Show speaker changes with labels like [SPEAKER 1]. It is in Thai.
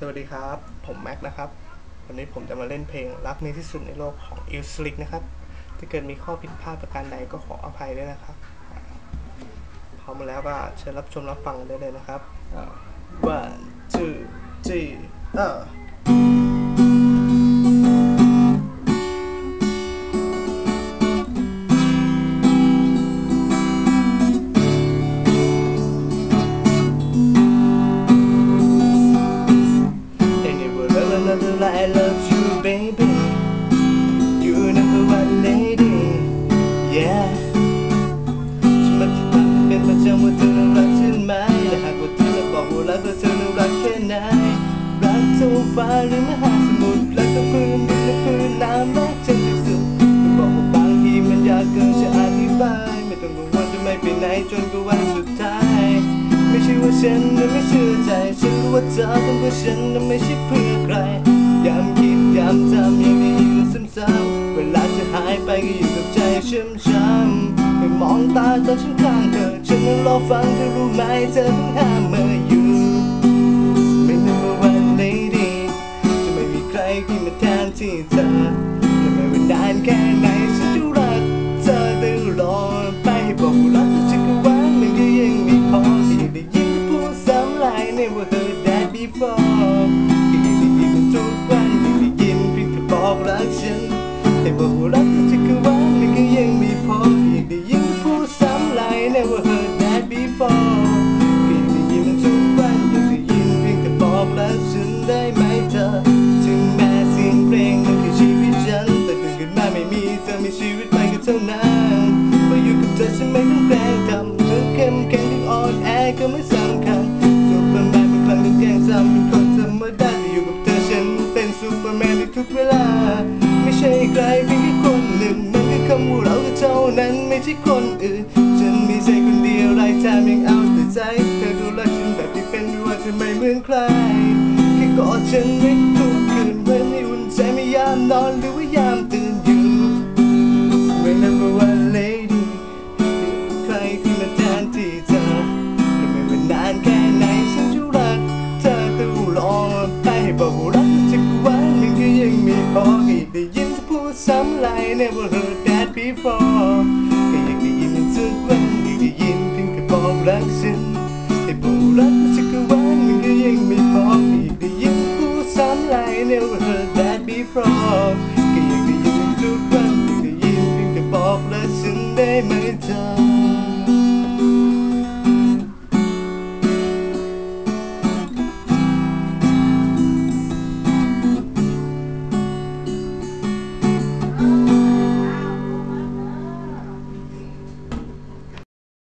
[SPEAKER 1] สวัสดีครับ ผมแม็กนะครับ วันนี้ผมจะมาเล่นเพลงรักนี้ที่สุดในโลกของอิลสลิกนะครับ ถ้าเกิดมีข้อผิดพลาดประการใดก็ขออภัยด้วยนะครับพร้อมแล้วก็เชิญรับชมรับฟังได้เลยนะครับ one two three เออ ฟ้าหรือมหาสมุทรรักกับพื้นดินและพื้นน้ำรักฉันที่สุดจะบอกว่าบางทีมันยากเกินจะอธิบาย ไม่ต้องกังวลจะไม่ไปไหนจนกว่าวันสุดท้าย ไม่ใช่ว่าฉันนั้นไม่เชื่อใจ ฉันรู้ว่าเธอทำเพื่อฉันนั้นไม่ใช่เพื่อใครย้ำคิดย้ำจำยังได้ยินซ้ำๆเวลาจะหายไปก็อยู่กับใจช้ำๆไม่มองตาตอนฉันข้างเธอฉันนั้นรอฟังเธอรู้ไหมเธอต้องห้ามเมื่อ ที่เธอจะไม่ว่านานแค่ไหนฉันจะรักเธอตลอดไปให้บอกว่ารักเธอจะกว่ามันก็ยังไม่พอที่ได้ยินเธอพูดซ้ำหลาย never heard that before ที่ได้ยินมันทุกวันที่ได้ยินเพียงเธอบอกรักฉันให้บอกว่ารักเธอจะกว่ามันก็ยังไม่พอที่ได้ยินเธอพูดซ้ำหลาย never heard that before เพียงได้ยินมันทุกวันยังได้ยินเพียงแต่บอกรักฉันได้ไหมเธอ นั้นไม่ใช่คนอื่น ฉันมีใจคนเดียวไรทางยังเอาแต่ใจ เธอดูแลฉันแบบที่เป็นไม่ว่าจะไม่เหมือนใคร แค่กอดฉันไว้ทุกคืนเพื่อให้อุ่นใจไม่ยามนอนหรือว่ายามตื่นอยู่ Remember one lady ใครที่มาแทนที่เธอและไม่ว่านานแค่ไหนฉันจะรักเธอตลอดไปให้บอกว่ารักจะกว่ามันก็ยังม่พอให้ได้ยินเธอพูดซ้ำหลาย Never heard that before ได้ยินเพียงแต่บอกรักฉันให้ผู้รักจักรวาลมันก็ยังไม่พออีกได้ยิ้มผู้สามลาย never heard that before ก็ยังได้ยิ้มทุกควันยังได้ยิ้มเพียงแต่บอกรักฉันได้ไหมเธอ